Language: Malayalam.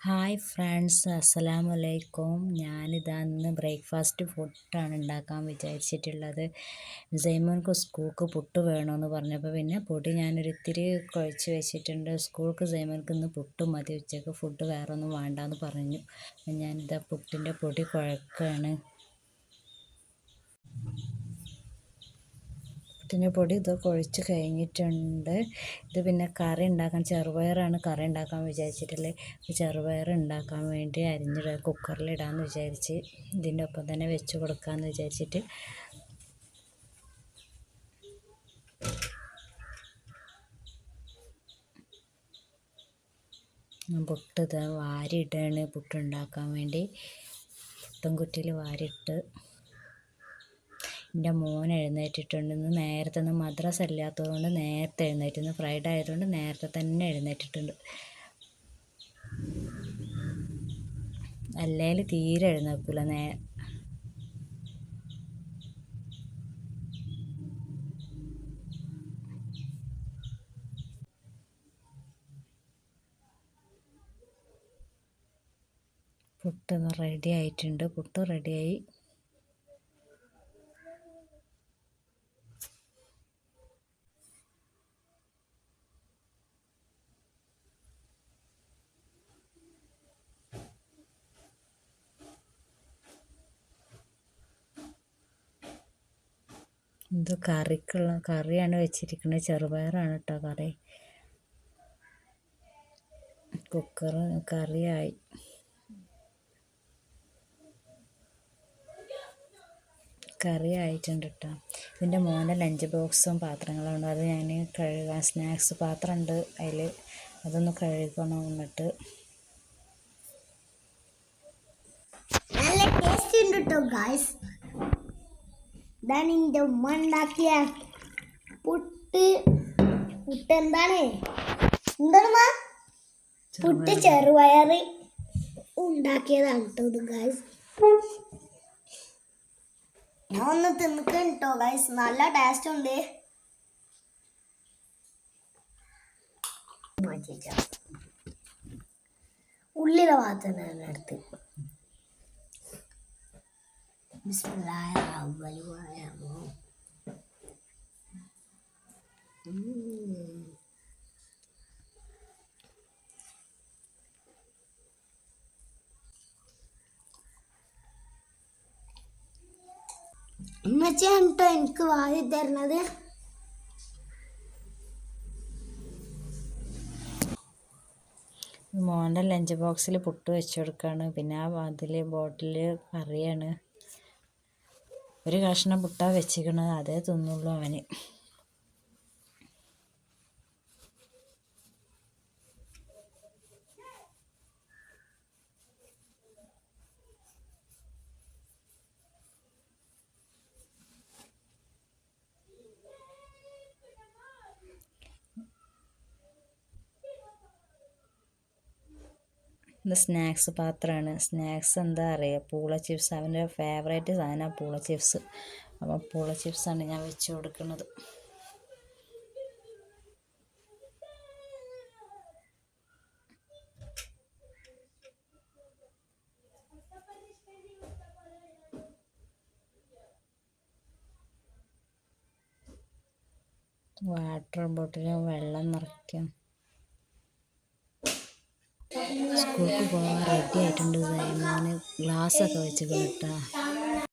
ഹായ് ഫ്രണ്ട്സ് അസ്സലാമു അലൈക്കും ഞാനിതാ ഇന്ന് ബ്രേക്ക്ഫാസ്റ്റ് ഫുഡാണ് ഉണ്ടാക്കാൻ വിചാരിച്ചിട്ടുള്ളത്. സൈമോൻക്ക് സ്കൂൾക്ക് പുട്ട് വേണമെന്ന് പറഞ്ഞപ്പോൾ പിന്നെ പൊടി ഞാനൊരു ഇത്തിരി കുഴച്ച് വെച്ചിട്ടുണ്ട്. സ്കൂൾക്ക് സൈമോൻക്ക് ഇന്ന് പുട്ട് മതി ഉച്ചയ്ക്ക് ഫുഡ് വേറെ ഒന്നും വേണ്ടാന്ന് പറഞ്ഞു. ഞാനിതാ പുട്ടിന്റെ പൊടി കുഴക്കുകയാണ് പുട്ടിന്റെ പൊടി ഇത് കുഴച്ച് കഴിഞ്ഞിട്ടുണ്ട്. ഇത് പിന്നെ കറി ഉണ്ടാക്കാൻ ചെറുപയറാണ് കറി ഉണ്ടാക്കാൻ വിചാരിച്ചിട്ടില്ലേ? ചെറുപയർ ഉണ്ടാക്കാൻ വേണ്ടി അരിഞ്ഞിട കുക്കറിലിടാമെന്ന് വിചാരിച്ച് ഇതിന്റെ ഒപ്പം തന്നെ വെച്ച് കൊടുക്കാമെന്ന് വിചാരിച്ചിട്ട്. പുട്ട് ഇത് വാരിയിട്ടാണ് പുട്ടുണ്ടാക്കാൻ വേണ്ടി പുട്ടും കുറ്റിയിൽ വാരിയിട്ട് എന്റെ മോൻ എഴുന്നേറ്റിട്ടുണ്ടെന്ന് നേരത്തെ ഒന്ന് മദ്രസ ഇല്ലാത്തത് കൊണ്ട് നേരത്തെ എഴുന്നേറ്റിരുന്നു. ഫ്രൈഡേ ആയതുകൊണ്ട് നേരത്തെ തന്നെ എഴുന്നേറ്റിട്ടുണ്ട്. അല്ലെങ്കിൽ തീരെ എഴുന്നേൽക്കില്ല നേ പുട്ട് റെഡി ആയിട്ടുണ്ട്. പുട്ട് റെഡിയായി ഇത് കറിക്കുള്ള കറിയാണ് വെച്ചിരിക്കുന്നത്. ചെറുപയറാണ് കേട്ടോ കറി. കുക്കർ കറിയായി. കറി ആയിട്ടുണ്ട് കേട്ടോ ഇതിന്റെ മോനെ ലഞ്ച് ബോക്സും പാത്രങ്ങളുണ്ട്. അത് ഞാൻ കഴുകാൻ സ്നാക്സ് പാത്രം ഉണ്ട് അതിൽ അതൊന്ന് കഴുകണം എന്നിട്ട്. നല്ല ടേസ്റ്റ് ഉണ്ട് കേട്ടോ ഗായ്സ് ഇതാണ് എന്റെ ഉമ്മ ഉണ്ടാക്കിയ പുട്ട്. പുട്ട് എന്താണ്? എന്താണ്? പുട്ട് ചെറുപയറ്. ഉണ്ടാക്കിയതാണ് കേട്ടോ ഗായ്സ് ഞാൻ ഒന്ന് തിന്നിക്കണം കേട്ടോ ഗായ്സ് നല്ല ടേസ്റ്റ് ഉണ്ട്. ഉള്ളിലെ ഭാഗത്ത് തന്നെ എടുത്ത്. ഉമ്മച്ചിയാണ് കേട്ടോ എനിക്ക് വാതി തരണത്. മോന്റെ ലഞ്ച് ബോക്സിൽ പുട്ട് വെച്ച് കൊടുക്കുകയാണ് പിന്നെ ആ അതിൽ ബോട്ടിൽ കറിയാണ്. ഒരു കഷ്ണം പുട്ട വെച്ചിരിക്കണത് അതേ തിന്നുള്ളൂ അവന്. ഇത് സ്നാക്സ് പാത്രമാണ്. സ്നാക്സ് എന്താ അറിയുക പൂള ചിപ്സ്. അവന്റെ ഫേവറേറ്റ് സാധനമാണ് പൂള ചിപ്സ്. അപ്പോൾ പൂള ചിപ്സാണ് ഞാൻ വെച്ച് കൊടുക്കുന്നത്. വാട്ടർ ബോട്ടിൽ വെള്ളം നിറയ്ക്കാം. സ്കൂൾക്ക് പോകാൻ റെഡി ആയിട്ടുണ്ട്. സൈമോന് ഗ്ലാസ്സൊക്കെ വെച്ച് കേട്ടാ